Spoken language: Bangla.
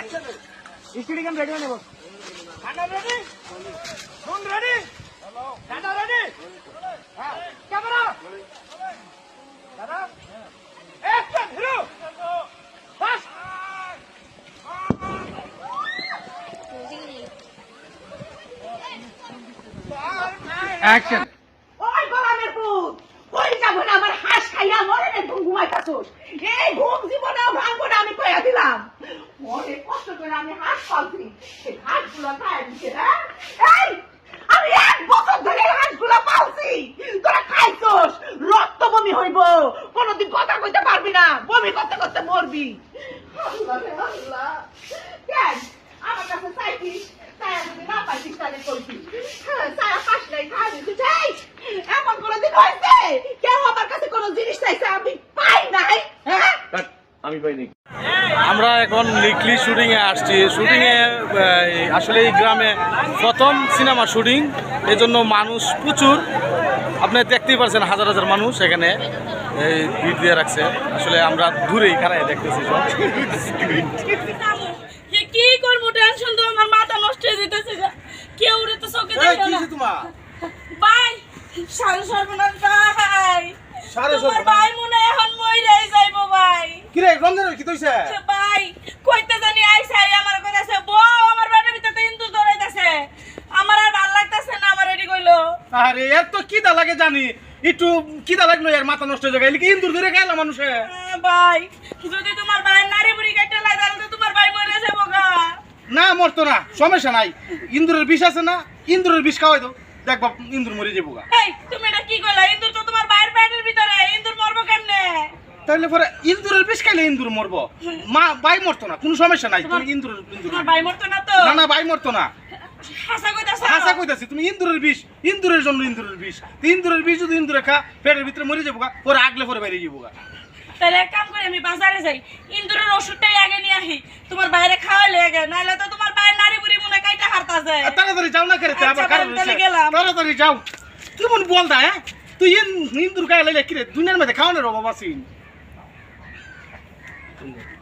स्टेडियम रेडी होने बस खाना रेडी फोन रेडी दादा रेडी कैमरा दादा एक्शन हीरो बस एक्शन অনেক কষ্ট করে আমি হাঁস পালছি সেই হাঁসগুলো খায় দিছে হ্যাঁ? আমি এক বছর ধরে এই হাঁসগুলো পালছি। তোরা খাইছোস রক্ত বমি হইব। কোনোদিন কথা কইতে পারবি না বমি করতে করতে মরবি। আল্লাহ কেন? আমার কাছে চাইছিস তাই আমি না পাইছিস তাহলে কইছি হ্যাঁ, তাই হাঁস নাই খাই দিছিস এই এমন কোনোদিন হয়েছে কেউ আমার কাছে কোনো জিনিস চাইছে আমি হ্যাঁ আমি পাইনি। আমরা এখন লিকলি শুটিংয়ে আসছি। শুটিংয়ে আসলে এই গ্রামে প্রথম সিনেমা শুটিং এই জন্য মানুষ প্রচুর। আপনি দেখতেই পারছেন হাজার হাজার মানুষ এখানে এই ভিড় দিয়ে রাখছে। আসলে আমরা দূরেই খারাই দেখতেছি সব। কি কি করব? টেনশন তো আমার মাথা নষ্ট হয়ে যেতেছে কেউ রে তো চোখে দেখে না। ভাই সারে সর্বনাশ ভাই। সারে তোমার? ভাই মনে হয় এখন কিরে কি তৈছে ভাই কইতে জানি আইছে আই আমার কইতাছে বউ আমার পেটের ভিতরে ইন্দু দৌড়াইতাছে। আমার আর ভালো লাগতাছে না আমার এডি কইলো আরে এর তো কিদা লাগে জানি। একটু কিদা লাগল এর মাথা নষ্ট হয়ে যায়। কি ইন্দুর ধরে গেল মানুষে? আহ, ভাই যদি তোমার ভাই নারী বুড়ি কাটতে লাগে তাহলে তোমার ভাই মরে যাব গা। না মরতো না সমস্যা নাই। ইন্দুরের বিষ আছে না ইন্দুরের বিষ খাওয়াই দাও। দেখবা ইন্দুর মরে যাব গা। এই তুমি এটা কি কইলা? ইন্দুর তো তোমার ভাইয়ের পেটের ভিতরে ইন্দুর মরবো কেমনে? তাহলে পরে ইন্দুরের বিষ খাইলে ইন্দুর মরবো। মা বাই মরতো না কোনো সমস্যা নাই তুমি ইন্দুর ভাই মরতো না তো? না না বাই মরতো না। হাসা কইতাছি? তুমি ইন্দুরের বিষ ইন্দুরের জন্য ইন্দুরের বিষ। ইন্দুরের বিষ যদি ইন্দুরে খা পেটের ভিতরে মরে যাব পরে আগলে পরে বাইরে যাব তাহলে এক কাম করে আমি বাজারে যাই। ইন্দুরের ওষুধটাই আগে নিয়ে তোমার বাইরে নাহলে তো তোমার বাইরে নারী বুড়ি মনে কাইটা তাড়াতাড়ি যাও না করে আচ্ছা, আবার তাড়াতাড়ি যাও। বল দা হ্যাঁ? তুই ইন- ইন্দুর গায়ে লাইলে কিরে দুনিয়ার মধ্যে খাওয়ানোর অভাব ঠিক আছে